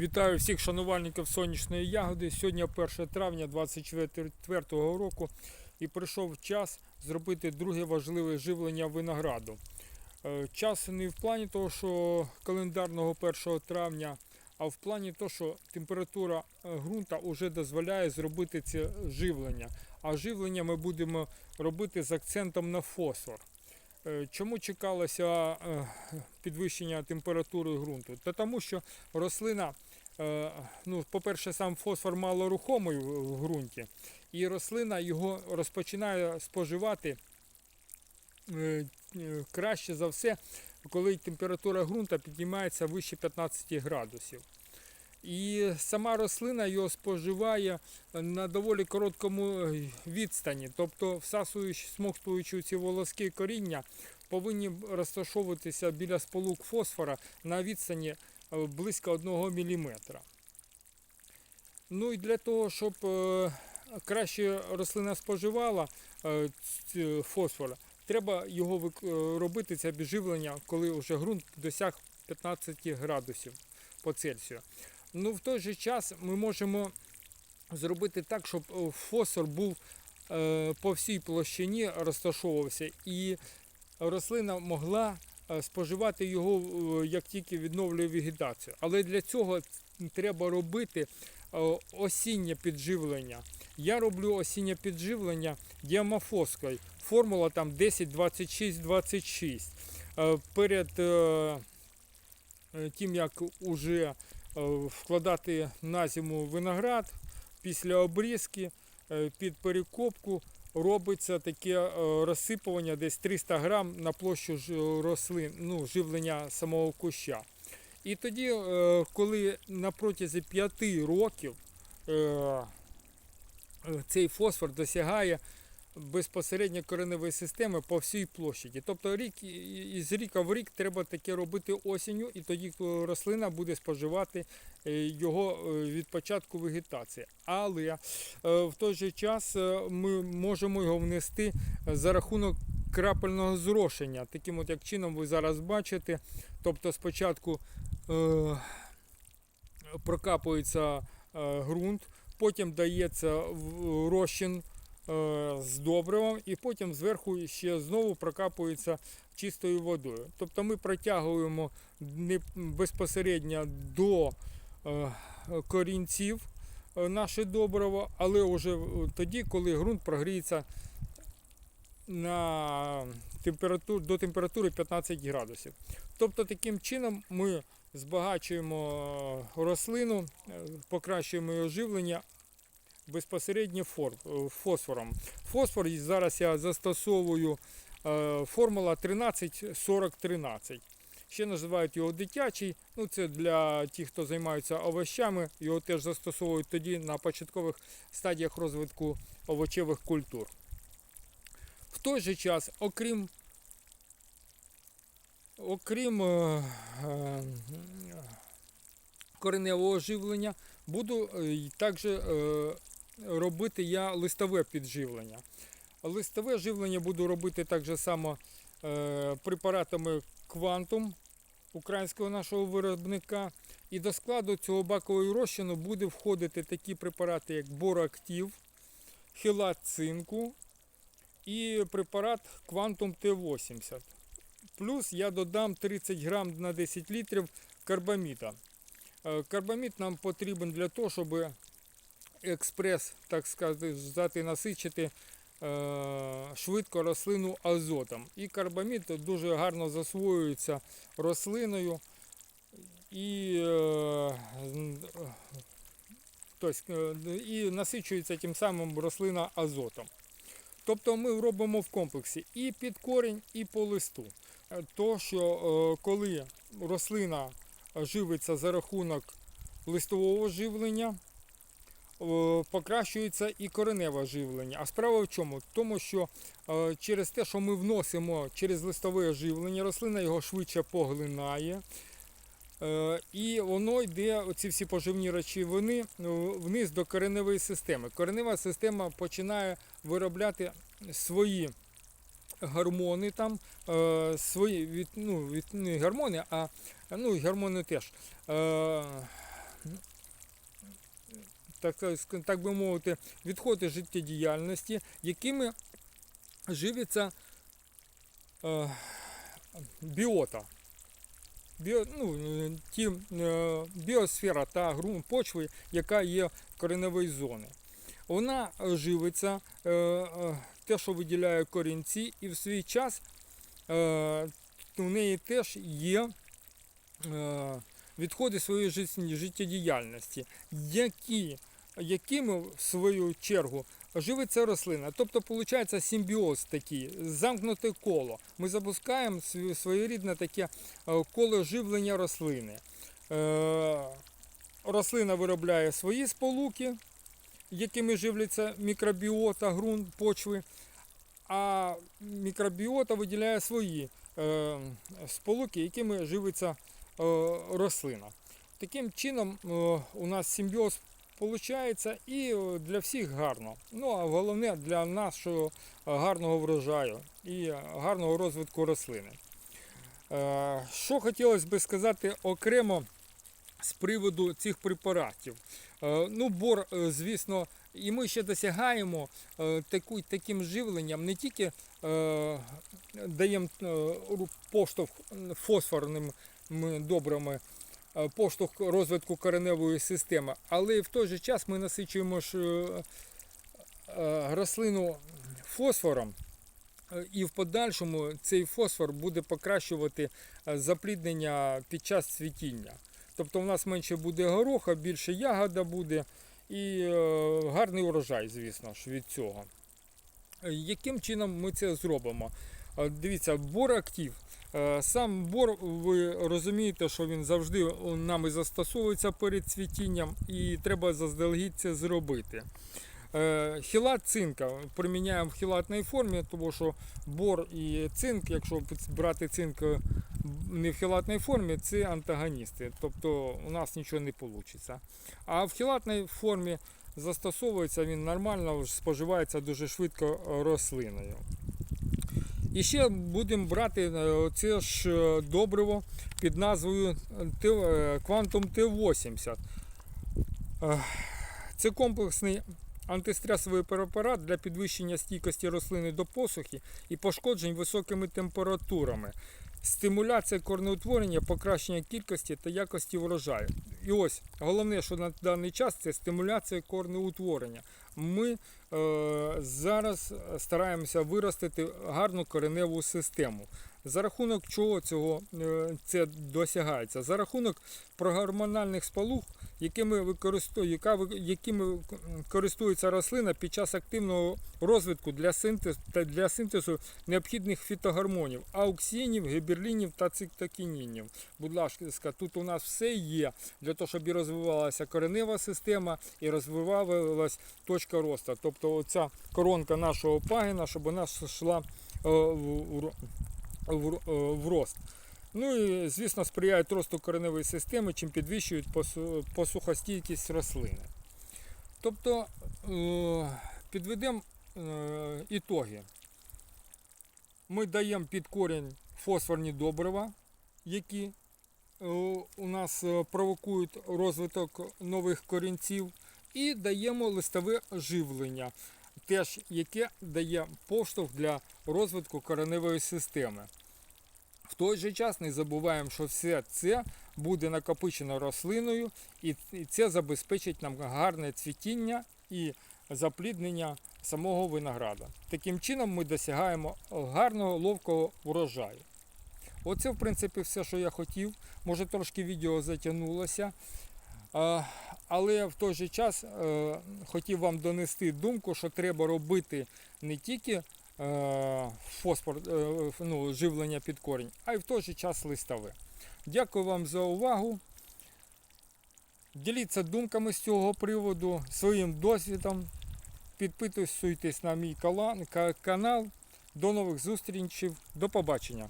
Вітаю всіх шанувальників сонячної ягоди. Сьогодні 1 травня 2024 року і прийшов час зробити друге важливе живлення винограду. Е, Час не в плані того, що календарного 1 травня, а в плані того, що температура е, ґрунта вже дозволяє зробити це живлення. А живлення ми будемо робити з акцентом на фосфор. Е, Чому чекалося підвищення температури ґрунту? Та тому, що рослина, ну, по-перше, сам фосфор малорухомий в ґрунті, і рослина його розпочинає споживати е, е, краще за все, коли температура ґрунту піднімається вище 15 градусів. І сама рослина його споживає на доволі короткому е, відстані, тобто всасуючи, смоктуючи ці волоски коріння, повинні розташовуватися біля сполук фосфора на відстані е, близько 1 мм. Ну і для того, щоб е, краще рослина споживала е, фосфор, треба його е, робити це підживлення, коли вже ґрунт досяг 15 градусів по Цельсію. Ну, в той же час ми можемо зробити так, щоб е, фосфор був е, по всій площині розташовувався, і рослина могла е, споживати його, е, як тільки відновлює вегетацію. Але для цього треба робити е, осіннє підживлення. Я роблю осіннє підживлення діамофоскою. Формула там 10, 26, 26. Е, Перед е, е, тим, як уже е, вкладати на зиму виноград після обрізки е, під перекопку робиться таке е, розсипування десь 300 грам на площу ж- рослин, ну, живлення самого куща. І тоді, е, коли на протязі 5 років е, е, цей фосфор досягає безпосередньо кореневої системи по всій площаді. Тобто рік із ріка в рік треба таке робити осінню, і тоді рослина буде споживати е, його е, від початку вегетації. Але е, в той же час ми можемо його внести за рахунок крапельного зрошення. Таким от як чином ви зараз бачите. Тобто спочатку е, прокапується е, ґрунт, потім дається в- розчин з добривом, і потім зверху ще знову прокапується чистою водою. Тобто ми протягуємо не безпосередньо до е, корінців е, наше добриво, але вже тоді, коли ґрунт прогріється на температуру, до температури 15 градусів. Тобто таким чином ми збагачуємо рослину, е, покращуємо її живлення безпосередньо е, фосфором. Фосфор зараз я застосовую е, формула 13-40-13. Ще називають його дитячий. Ну, це для тих, хто займається овощами. Його теж застосовують тоді на початкових стадіях розвитку овочевих культур. В той же час, окрім, окрім е, е, кореневого живлення, буду е, також е, робити я листове підживлення. Листове живлення буду робити так же само е, препаратами Quantum українського нашого виробника. І до складу цього бакового розчину буде входити такі препарати, як Бороактив, хілат цинку і препарат Quantum T80. Плюс я додам 30 грам на 10 літрів карбаміда. Е, Карбамід нам потрібен для того, щоб експрес, так сказати, насичити е, швидко рослину азотом. І карбамід дуже гарно засвоюється рослиною і, тобто, і насичується тим самим рослина азотом. Тобто ми робимо в комплексі і під корінь, і по листу. То, що коли рослина живиться за рахунок листового живлення, покращується і кореневе живлення. А справа в чому? Тому, що е, через те, що ми вносимо через листове живлення, рослина його швидше поглинає. Е, І воно йде, ці всі поживні речовини, е, вниз до кореневої системи. Коренева система починає виробляти свої гормони там, е, свої від, ну, від, не гормони, а ну, гормони теж. Так, так би мовити, відходи життєдіяльності, якими живиться е, біота. Біо, ну, ті, е, біосфера та ґрунт почви, яка є в кореневій зоні. Вона живиться, е, е, те, що виділяє корінці, і в свій час е, у неї теж є е, відходи своєї життєдіяльності, які, якими в свою чергу живиться рослина. Тобто, виходить симбіоз такий, замкнуте коло. Ми запускаємо своєрідне таке е, коло живлення рослини. Е, Рослина виробляє свої сполуки, якими живляться мікробіота, ґрунт, почви, а мікробіота виділяє свої е, сполуки, якими живиться рослина. Таким чином у нас симбіоз виходить і е, для всіх гарно. Ну а головне для нашого гарного врожаю і гарного розвитку рослини. Е, Що хотілося би сказати окремо з приводу цих препаратів. Е, Ну, бор, е, звісно, і ми ще досягаємо е, таким живленням не тільки е, даємо е, поштовх фосфорними добрами, е, поштовх розвитку кореневої системи, але в той же час ми насичуємо ж е, е, рослину фосфором. Е, І в подальшому цей фосфор буде покращувати е, запліднення під час цвітіння. Тобто у нас менше буде гороха, більше ягода буде і е, гарний урожай, звісно ж, від цього. Е, Яким чином ми це зробимо? Е, Дивіться, бор актив. Е, Сам бор, ви розумієте, що він завжди нами застосовується перед цвітінням і треба заздалегідь це зробити. Е, Хілат цинка приміняємо в хілатній формі, тому що бор і цинк, якщо брати цинк е, не в хілатній формі, це антагоністи. Тобто у нас нічого не вийде. А в хілатній формі застосовується він нормально, споживається дуже швидко е, рослиною. І ще будемо брати е, це ж е, добриво під назвою Т- е, Quantum T80. Е, Це комплексний антистресовий препарат для підвищення стійкості рослини до посухи і пошкоджень високими температурами, стимуляція корнеутворення, покращення кількості та якості врожаю. І ось головне, що на даний час це стимуляція корнеутворення. Ми е, зараз стараємося виростити гарну кореневу систему. За рахунок чого цього е, це досягається? За рахунок прогормональних сполух, якими використовує, якими користується рослина під час активного розвитку для синтезу, та для синтезу необхідних фітогормонів, ауксинів, гіберлінів та цитокінінів. Будь ласка, тут у нас все є для того, щоб і розвивалася коренева система і розвивалась точка росту. Тобто оця коронка нашого пагіна, щоб вона йшла е, е, в рост. Ну і, звісно, сприяють росту кореневої системи, чим підвищують посухостійкість рослини. Тобто е, підведемо е, ітоги. Ми даємо під корінь фосфорні добрива, які у нас провокують розвиток нових корінців, і даємо листове живлення, теж яке дає поштовх для розвитку кореневої системи. В той же час не забуваємо, що все це буде накопичено рослиною, і це забезпечить нам гарне цвітіння і запліднення самого винограда. Таким чином ми досягаємо гарного ловкого урожаю. Оце, в принципі, все, що я хотів. Може трошки відео затягнулося. Але в той же час е, хотів вам донести думку, що треба робити не тільки фосфор, е, ну, живлення під корінь, а й в той же час листове. Дякую вам за увагу. Діліться думками з цього приводу, своїм досвідом. Підписуйтесь на мій канал. До нових зустрічей. До побачення.